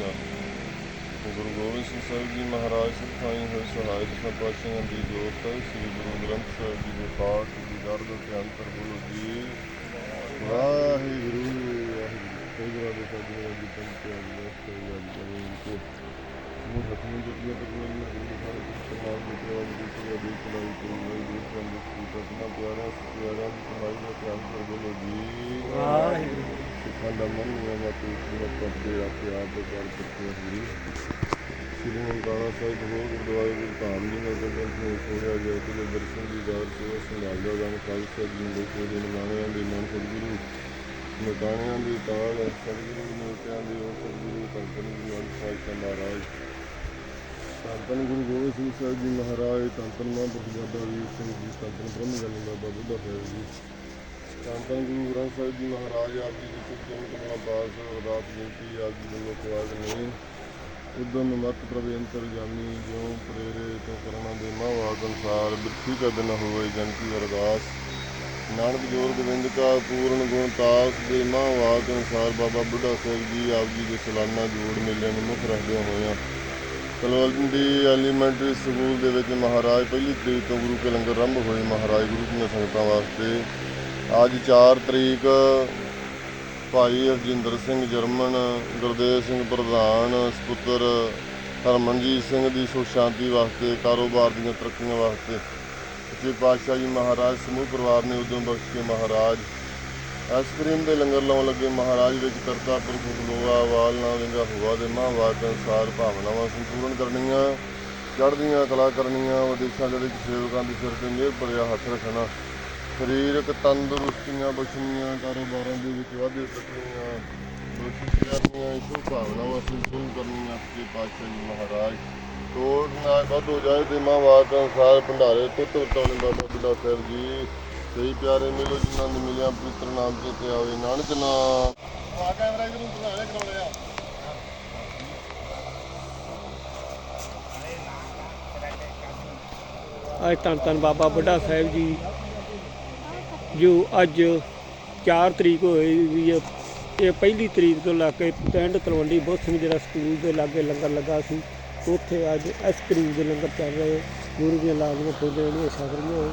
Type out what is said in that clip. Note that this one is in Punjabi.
ਖਾਲਸਾ ਗੁਰੂ ਗੋਬਿੰਦ ਸਿੰਘ ਸਾਹਿਬ ਜੀ ਮਹਾਰਾਜ ਸਿਖਾਈ ਹੋਈ ਸਹਾਇ ਦਸਾਂ ਦੀ ਜੋਤ, ਸ੍ਰੀ ਗੁਰੂ ਗ੍ਰੰਥ ਸਾਹਿਬ ਜੀ ਦੇ ਪਾਠ ਦੀ ਦਰਦ ਤੇ ਅੰਤਰ ਬੋਲੋ ਜੀ ਵਾਹਿਗੁਰੂ ਵਾਹਿਗੁਰੂ। ਦੇ ਸਾਡੇ ਜੀ ਪੰਚਿਆ ਦੀ ਅਸਤ ਜੀ ਕੋ ਨੂੰ ਹਕਮ ਜੀ ਦੀ ਤੱਕ ਮੇਰੀ ਹਰੀ ਸਾਰੇ ਸਮਾਜ ਦੇ ਪ੍ਰਵਾਹ ਦੀ ਸੇਵਾ ਦੀ ਚਲਾਈ ਕੋਈ ਨਹੀਂ ਜੀ ਸੰਗਤ ਦੀ ਤਕਨਾ ਪਿਆਰਾ ਪਿਆਰਾ ਸਮਾਜ ਦਾ ਧਿਆਨ ਕਰ ਬੋਲੋ ਜੀ। ਵਾਹਿਗੁਰੂ ਸਿੱਖਾਂ ਦਾ ਮਨ ਨਿਯਮਾਂ ਤੋਂ ਪੂਰਾ ਸ੍ਰੀ ਨਨਕਾਣਾ ਸਾਹਿਬ ਹੋ ਗੁਰਦੁਆਰੇ ਦੇ ਧਾਮ ਜੀ ਨਗਰ ਦੇ ਨੂੰ ਸੋਇਆ ਗਿਆ ਤੇ ਦਰਸ਼ਨ ਦੀ ਦਾਰ ਸੇਵਾ ਸੰਭਾਲਿਆ ਗਨ ਖਾਲਸਾ ਜੀ ਦੇ ਕੋ ਦੇ ਨਿਮਾਣਿਆਂ ਦੇ ਮਨ ਸਤਿਗੁਰੂ ਨਿਕਾਣਿਆਂ ਦੀ ਤਾਲ ਸਤਿਗੁਰੂ ਨੇਤਿਆਂ ਦੀ ਉਹ ਸਤਿਗੁਰੂ ਧੰਨ ਜੀ ਮਨ ਸਾਹਿਬ ਮਹਾਰਾਜ ਧੰਨ ਗੁਰੂ ਗੋਬਿੰਦ ਸਿੰਘ ਸਾਹਿਬ ਜੀ ਮਹਾਰਾਜ, ਧੰਨ ਧੰਨ ਮਹਾਂਪੁਰਖ ਬਾਬਾ ਵੀਰ ਸਿੰਘ ਜੀ, ਧੰਨ ਧੰਨ ਬ੍ਰਹਮ ਗਿਆਨੀ ਬਾਬਾ ਬੁੱਢਾ ਸਾਹਿਬ ਜੀ। ਧੰਨ ਗੁਰੂ ਗ੍ਰੰਥ ਸਾਹਿਬ ਜੀ ਮਹਾਰਾਜ ਆਪ ਜੀ ਦੀ ਚਰਨ ਕਮਲਾ ਪਾਸ ਅਰਦਾਸ ਬੇਨਤੀ ਆਪ ਜੀ ਵੱਲੋਂ ਖਵਾਜ ਨਹੀਂ। ਉਦਮ ਮਤ ਪ੍ਰਭ ਅੰਤਰ ਜਾਮੀ ਜਿਉ ਪ੍ਰੇਰੇ ਤੋਂ ਕਰਨਾ ਦੇ ਮਹਾਵਾਕ ਅਨਸਾਰ ਬਿਰਥੀ ਕਦ ਨ ਹੋਵੇ, ਜਨ ਕੀ ਅਰਦਾਸ। ਨਾਨਕ ਜੋਰ ਗੋਬਿੰਦ ਕਾ ਪੂਰਨ ਗੁਣ ਤਾਸ ਦੇ ਮਹਾਵਾਕ ਅਨਸਾਰ ਬਾਬਾ ਬੁੱਢਾ ਸਾਹਿਬ ਜੀ ਆਪ ਜੀ ਦੇ ਸਲਾਨਾ ਜੋੜ ਮੇਲੇ ਨੂੰ ਮੁੱਖ ਰੱਖਦਿਆਂ ਹੋਇਆਂ ਤਲਵੰਡੀ ਐਲੀਮੈਂਟਰੀ ਸਕੂਲ ਦੇ ਵਿੱਚ ਮਹਾਰਾਜ ਪਹਿਲੀ ਤਰੀਕ ਤੋਂ ਗੁਰੂ ਕੇ ਲੰਗਰ ਆਰੰਭ ਹੋਏ ਮਹਾਰਾਜ ਗੁਰੂ ਦੀਆਂ ਸੰਗਤਾਂ ਵਾਸਤੇ। ਅੱਜ 4 ਤਰੀਕ ਭਾਈ ਹਰਜਿੰਦਰ ਸਿੰਘ ਜਰਮਨ, ਗੁਰਦੇਵ ਸਿੰਘ ਪ੍ਰਧਾਨ ਸਪੁੱਤਰ ਹਰਮਨਜੀਤ ਸਿੰਘ ਦੀ ਸੁਖ ਸ਼ਾਂਤੀ ਵਾਸਤੇ, ਕਾਰੋਬਾਰ ਦੀਆਂ ਤਰੱਕੀਆਂ ਵਾਸਤੇ। ਸੱਚੇ ਪਾਤਸ਼ਾਹ ਜੀ ਮਹਾਰਾਜ ਸਮੂਹ ਪਰਿਵਾਰ ਨੇ ਉਦਮ ਬਖਸ਼ ਕੇ ਮਹਾਰਾਜ ਆਈਸਕ੍ਰੀਮ ਦੇ ਲੰਗਰ ਲਾਉਣ ਲੱਗੇ ਮਹਾਰਾਜ ਵਿੱਚ ਕਰਤਾ ਪੁਰਖ ਖਲੋਆ ਵਾਲ ਨਾ ਵਿੰਗਾ ਹੁਆ ਦੇ ਮਹਾਵਾਕ ਅਨੁਸਾਰ ਭਾਵਨਾਵਾਂ ਸੰਪੂਰਨ ਕਰਨੀਆਂ, ਚੜ੍ਹਦੀਆਂ ਕਲਾ ਕਰਨੀਆਂ, ਵਿਦੇਸ਼ਾਂ ਦੇ ਵਿੱਚ ਸੇਵਕਾਂ ਦੇ ਸਿਰ ਤੇ ਮਿਹਰ ਭਰਿਆ ਹੱਥ ਰੱਖਣਾ, ਸਰੀਰਕ ਤੰਦਰੁਸਤੀਆਂ ਬਖਸ਼ਣੀਆਂ, ਕਾਰੋਬਾਰਾਂ ਦੇ ਵਿੱਚ ਵਾਧੇ ਸਕਣੀਆਂ ਬਖਸ਼ਿਸ਼ ਕਰਨੀਆਂ, ਇਸੋ ਭਾਵਨਾਵਾਂ ਸੰਪੂਰਨ ਕਰਨੀਆਂ, ਸੱਚੇ ਪਾਤਸ਼ਾਹ ਜੀ ਮਹਾਰਾਜ। ਤੋੜ ਨਾ ਵੱਧ ਹੋ ਜਾਏ ਤੇ ਮਹਾਵਾਕ ਅਨੁਸਾਰ ਭੰਡਾਰੇ ਤੋਂ ਵਟਾਉਣੇ ਬਾਬਾ ਬੁੱਢਾ ਸਾਹਿਬ ਜੀ ਸਹੀ ਪਿਆਰੇ ਮਿਲੋ ਜਿਨ੍ਹਾਂ ਨੂੰ ਮਿਲਿਆ, ਪਵਿੱਤਰ ਨਾਮ ਤੇ ਆਵੇ ਨਾਨਕ ਨਾਮ। ਆ ਕੈਮਰਾ ਇਹਨੂੰ ਬਣਾਣੇ ਕਰਾਉਣੇ ਆ ਅੱਜ ਧੰਨ ਧੰਨ ਬਾਬਾ ਬੁੱਢਾ ਸਾਹਿਬ ਜੀ, ਜੋ ਅੱਜ 4 ਤਰੀਕ ਹੋਈ ਵੀ ਹੈ, ਇਹ ਪਹਿਲੀ ਤਰੀਕ ਤੋਂ ਲੱਗ ਕੇ ਪਿੰਡ ਤਲਵੰਡੀ ਬੁੱਧ ਸਿੰਘ ਜਿਹੜਾ ਸਕੂਲ ਦੇ ਲਾਗੇ ਲੰਗਰ ਲੱਗਾ ਸੀ, ਉੱਥੇ ਅੱਜ ਆਈਸਕ੍ਰੀਮ ਦੇ ਲੰਗਰ ਚੱਲ ਰਹੇ ਗੁਰੂ ਦੀਆਂ ਲਾਜ਼ਮੀਆਂ ਫੁੱਲੇ ਜਿਹੜੀਆਂ ਛਕ ਰਹੀਆਂ